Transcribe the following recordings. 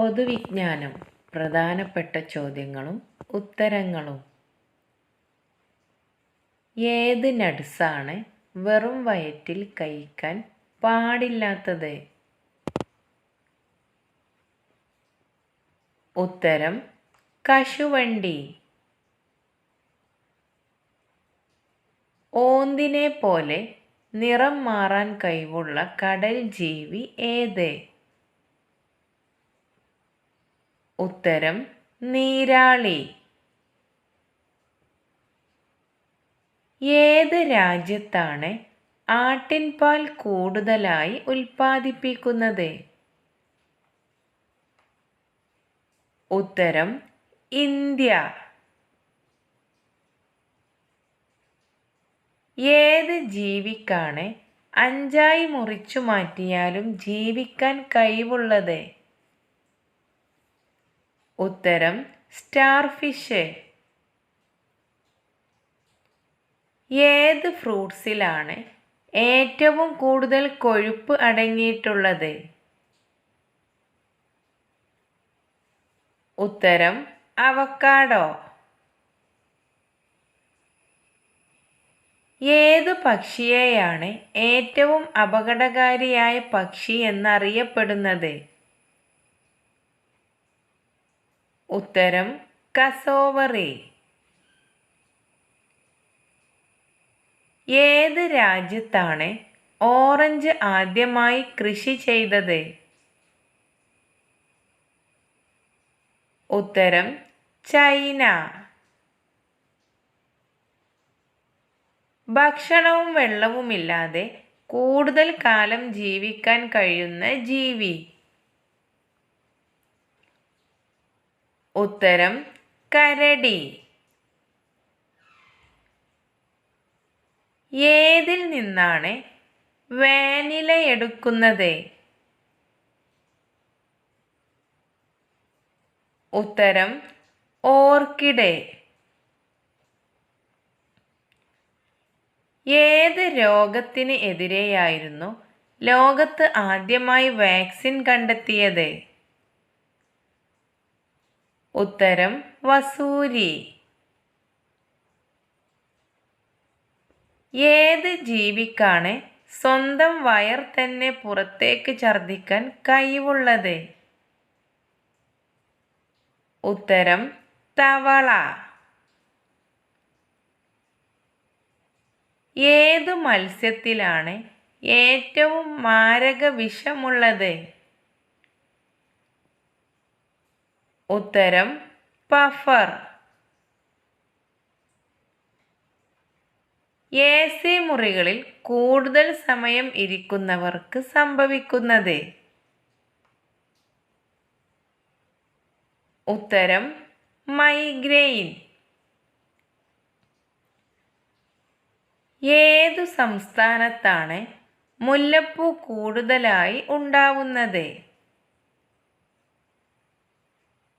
പൊതുവിജ്ഞാനം പ്രധാനപ്പെട്ട ചോദ്യങ്ങളും ഉത്തരങ്ങളും. ഏത് നട്സാണ് വെറും വയറ്റിൽ കഴിക്കാൻ പാടില്ലാത്തത്? ഉത്തരം കശുവണ്ടി. ഓന്തിനെ പോലെ നിറം മാറാൻ കഴിവുള്ള കടൽ ജീവി ഏത്? ഉത്തരം നീരാളി. ഏത് രാജ്യത്താണ് ആട്ടിൻപാൽ കൂടുതലായി ഉൽപ്പാദിപ്പിക്കുന്നത്? ഉത്തരം ഇന്ത്യ. ഏത് ജീവിക്കാണ് അഞ്ചായി മുറിച്ചു മാറ്റിയാലും ജീവിക്കാൻ കഴിവുള്ളത്? ഉത്തരം സ്റ്റാർ ഫിഷ് ഏത് ഫ്രൂട്ട്സിലാണ് ഏറ്റവും കൂടുതൽ കൊഴുപ്പ് അടങ്ങിയിട്ടുള്ളത്? ഉത്തരം അവക്കാഡോ ഏതു പക്ഷിയെയാണ് ഏറ്റവും അപകടകാരിയായ പക്ഷി എന്നറിയപ്പെടുന്നത്? ഉത്തരം കസോവറി. ഏത് രാജ്യത്താണ് ഓറഞ്ച് ആദ്യമായി കൃഷി ചെയ്തത്? ഉത്തരം ചൈന. ഭക്ഷണവും വെള്ളവുമില്ലാതെ കൂടുതൽ കാലം ജീവിക്കാൻ കഴിയുന്ന ജീവി. ഉത്തരം കരടി. ഏതിൽ നിന്നാണ് വാനില എടുക്കുന്നത്? ഉത്തരം ഓർക്കിഡ്. ഏത് രോഗത്തിന് എതിരെയായിരുന്നു ലോകത്ത് ആദ്യമായി വാക്സിൻ കണ്ടെത്തിയത്? ഉത്തരം വസൂരി. ഏത് ജീവിക്കാണ് സ്വന്തം വയർ തന്നെ പുറത്തേക്ക് ഛർദ്ദിക്കാൻ കഴിവുള്ളത്? ഉത്തരം തവള. ഏതു മത്സ്യത്തിലാണ് ഏറ്റവും മാരക വിഷമുള്ളത്? ഉത്തരം പഫർ. എ സി മുറികളിൽ കൂടുതൽ സമയം ഇരിക്കുന്നവർക്ക് സംഭവിക്കുന്നത്. ഉത്തരം മൈഗ്രെയിൻ. ഏതു സംസ്ഥാനത്താണ് മുല്ലപ്പൂ കൂടുതലായി ഉണ്ടാവുന്നത്?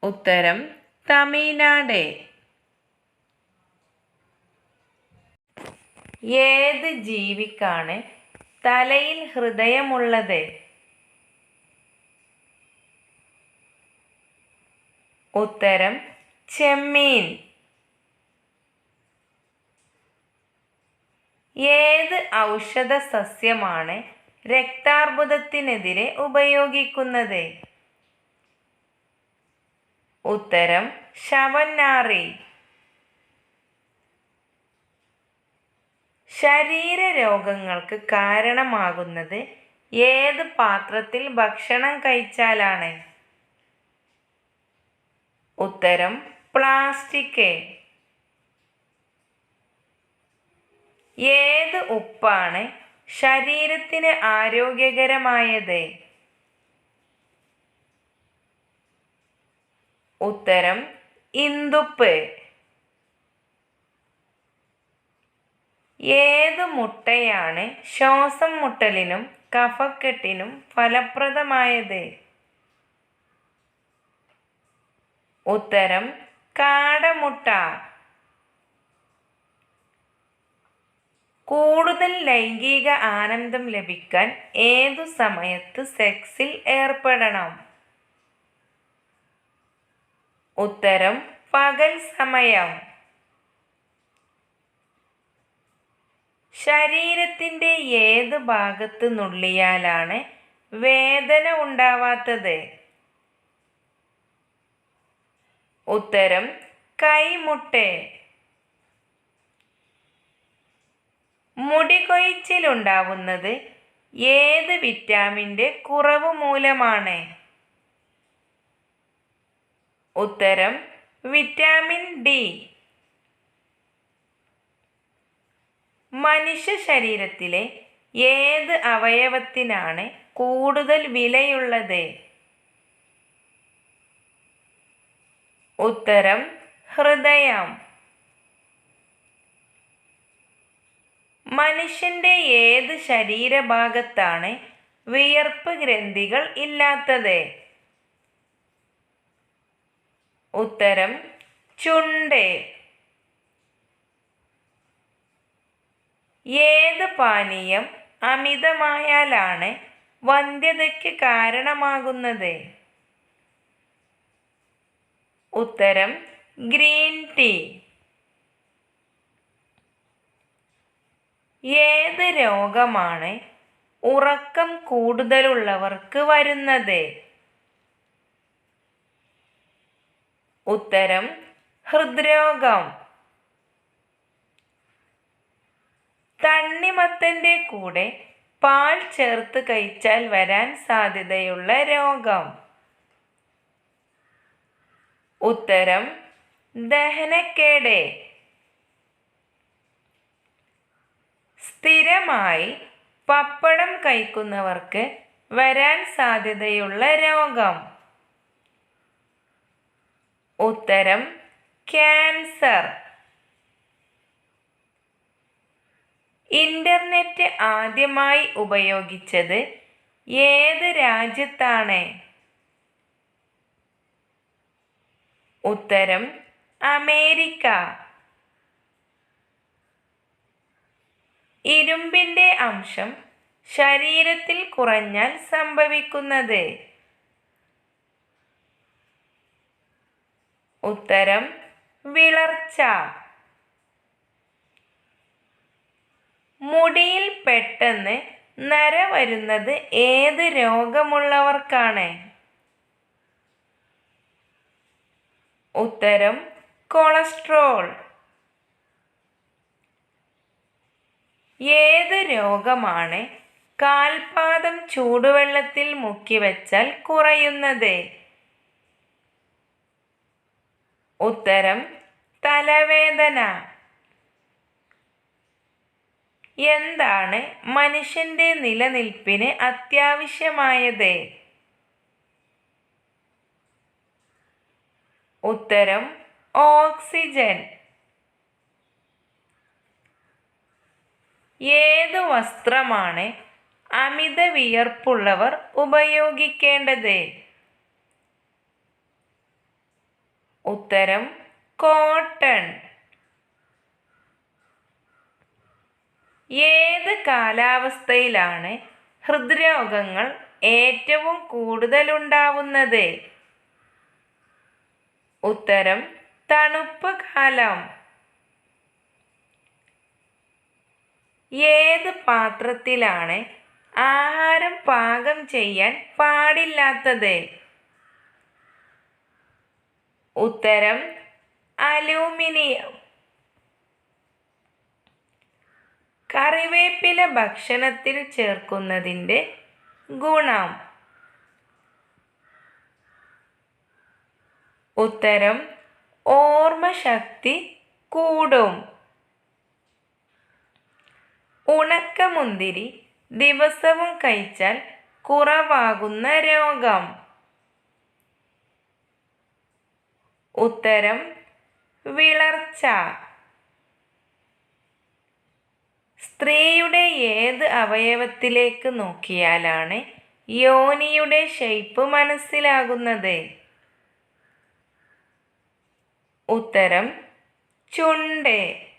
ഉത്തരം തമിഴ്നാട്. ഏത് ജീവിക്കാണ് തലയിൽ ഹൃദയമുള്ളത്? ഉത്തരം ചെമ്മീൻ. ഏത് ഔഷധ സസ്യമാണ് രക്താർബുദത്തിനെതിരെ ഉപയോഗിക്കുന്നത്? ഉത്തരം ശവന്നാറി. ശരീരരോഗങ്ങൾക്ക് കാരണമാകുന്നത് ഏത് പാത്രത്തിൽ ഭക്ഷണം കഴിച്ചാലാണ്? ഉത്തരം പ്ലാസ്റ്റിക്. ഏത് ഉപ്പാണ് ശരീരത്തിന് ആരോഗ്യകരമായത്? ഉത്തരം ഇന്ദുപ്പ്. ഏത് മുട്ടയാണ് ശ്വാസം മുട്ടലിനും കഫക്കെട്ടിനും ഫലപ്രദമായത്? ഉത്തരം കാടമുട്ട. കൂടുതൽ ലൈംഗിക ആനന്ദം ലഭിക്കാൻ ഏതു സമയത്ത് സെക്സിൽ ഏർപ്പെടണം? ഉത്തരം പകൽ സമയം. ശരീരത്തിന്റെ ഏത് ഭാഗത്ത് നുള്ളിയാലാണ് വേദന ഉണ്ടാവാത്തത്? ഉത്തരം കൈമുട്ട്. മുടി കൊഴിച്ചിലുണ്ടാവുന്നത് ഏത് വിറ്റാമിന്റെ കുറവ് മൂലമാണ്? ഉത്തരം വിറ്റാമിൻ ഡി. മനുഷ്യ ശരീരത്തിലെ ഏത് അവയവത്തിനാണ് കൂടുതൽ വിലയുള്ളത്? ഉത്തരം ഹൃദയം. മനുഷ്യന്റെ ഏത് ശരീരഭാഗത്താണ് വിയർപ്പ് ഗ്രന്ഥികൾ ഇല്ലാത്തത്? ഉത്തരം ചുണ്ടേ. ഏത് പാനീയം അമിതമായാലാണ് വന്ധ്യതയ്ക്ക് കാരണമാകുന്നത്? ഉത്തരം ഗ്രീൻ ടീ. ഏത് രോഗമാണ് ഉറക്കം കൂടുതലുള്ളവർക്ക് വരുന്നത്? ഉത്തരം ഹൃദ്രോഗം. തണ്ണിമത്തന്റെ കൂടെ പാൽ ചേർത്ത് കഴിച്ചാൽ വരാൻ സാധ്യതയുള്ള രോഗം. ഉത്തരം ദഹനക്കേട്. സ്ഥിരമായി പപ്പടം കഴിക്കുന്നവർക്ക് വരാൻ സാധ്യതയുള്ള രോഗം. ഉത്തരം ക്യാൻസർ. ഇന്റർനെറ്റ് ആദ്യമായി ഉപയോഗിച്ചത് ഏത് രാജ്യത്താണ്? ഉത്തരം അമേരിക്ക. ഇരുമ്പിന്റെ അംശം ശരീരത്തിൽ കുറഞ്ഞാൽ സംഭവിക്കുന്നത് ഉത്തരം വിളർച്ച. മുടിയിൽ പെട്ടെന്ന് നര വരുന്നത് ഏത് രോഗമുള്ളവർക്കാണ്? ഉത്തരം കൊളസ്ട്രോൾ. ഏത് രോഗമാണ് കാൽപാദം ചൂടുവെള്ളത്തിൽ മുക്കി വെച്ചാൽ കുറയുന്നത്? ഉത്തരം തലവേദന. എന്താണ് മനുഷ്യന്റെ നിലനിൽപ്പിന് അത്യാവശ്യമായത്? ഉത്തരം ഓക്സിജൻ. ഏത് വസ്ത്രമാണ് അമിത വിയർപ്പുള്ളവർ ഉപയോഗിക്കേണ്ടത്? ഉത്തരം കോട്ടൺ. ഏത് കാലാവസ്ഥയിലാണ് ഹൃദ്രോഗങ്ങൾ ഏറ്റവും കൂടുതലുണ്ടാവുന്നത്? ഉത്തരം തണുപ്പ് കാലം. ഏത് പാത്രത്തിലാണ് ആഹാരം പാകം ചെയ്യാൻ പാടില്ലാത്തത്? ഉത്തരം അലൂമിനിയം. കറിവേപ്പില ഭക്ഷണത്തിൽ ചേർക്കുന്നതിന്റെ ഗുണം. ഉത്തരം ഓർമ്മശക്തി കൂടും. ഉണക്കമുന്തിരി ദിവസവും കഴിച്ചാൽ കുറവാകുന്ന രോഗം. ഉത്തരം വിളർച്ച. സ്ത്രീയുടെ ഏത് അവയവത്തിലേക്ക് നോക്കിയാലാണ് യോനിയുടെ ഷെയ്പ്പ് മനസ്സിലാകുന്നത്? ഉത്തരം ചുണ്ട്.